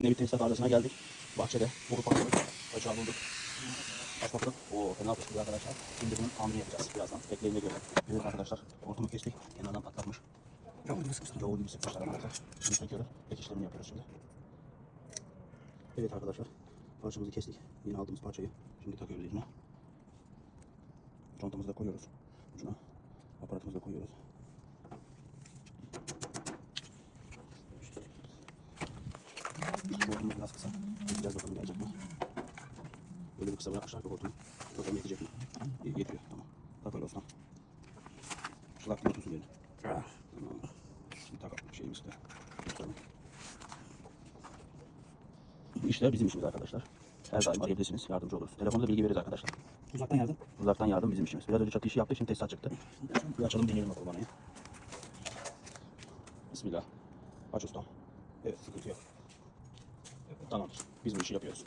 Yine bir tesisat arasına geldik. Bahçede boru patladık. Bıçağı bulduk. Başbakalım. Oo fena pişmiş arkadaşlar. Şimdi bunun tamirini yapacağız birazdan. Bekleyin ne görelim. Evet arkadaşlar. Hortumu kestik. Kenardan patlatmış. Yoğun gibi sıkmışlar. Yoğun gibi sıkmışlar arkadaşlar. Bunu söküyoruz. Ek işlemini yapıyoruz şimdi. Evet arkadaşlar. Parçamızı kestik. Yine aldığımız parçayı şimdi takıyoruz ucuna. Contamızı da koyuyoruz. Ucuna. Aparatımızı da koyuyoruz. Hortumu biraz kısa. Biraz bakalım gelecek mi? Böyle bir kısa bırakmışlar ki hortumu. Bakalım yetecek mi? Y- Yetiyor. Tamam. Öyle Osman. Şılak gibi otursun yerine. Tamam. Şimdi tak şeyimizi de. Tutalım. İşler bizim işimiz arkadaşlar. Her daim arayabilirsiniz. Yardımcı oluruz. Telefonda bilgi veririz arkadaşlar. Uzaktan yardım. Uzaktan yardım bizim işimiz. Biraz önce çatı işi yaptık. Şimdi tesisat çıktı. Bir açalım deneyelim bakalım vanayı. Bismillah. Aç ustam. Evet sıkıntı yok. Tamamdır. Biz bu işi yapıyoruz.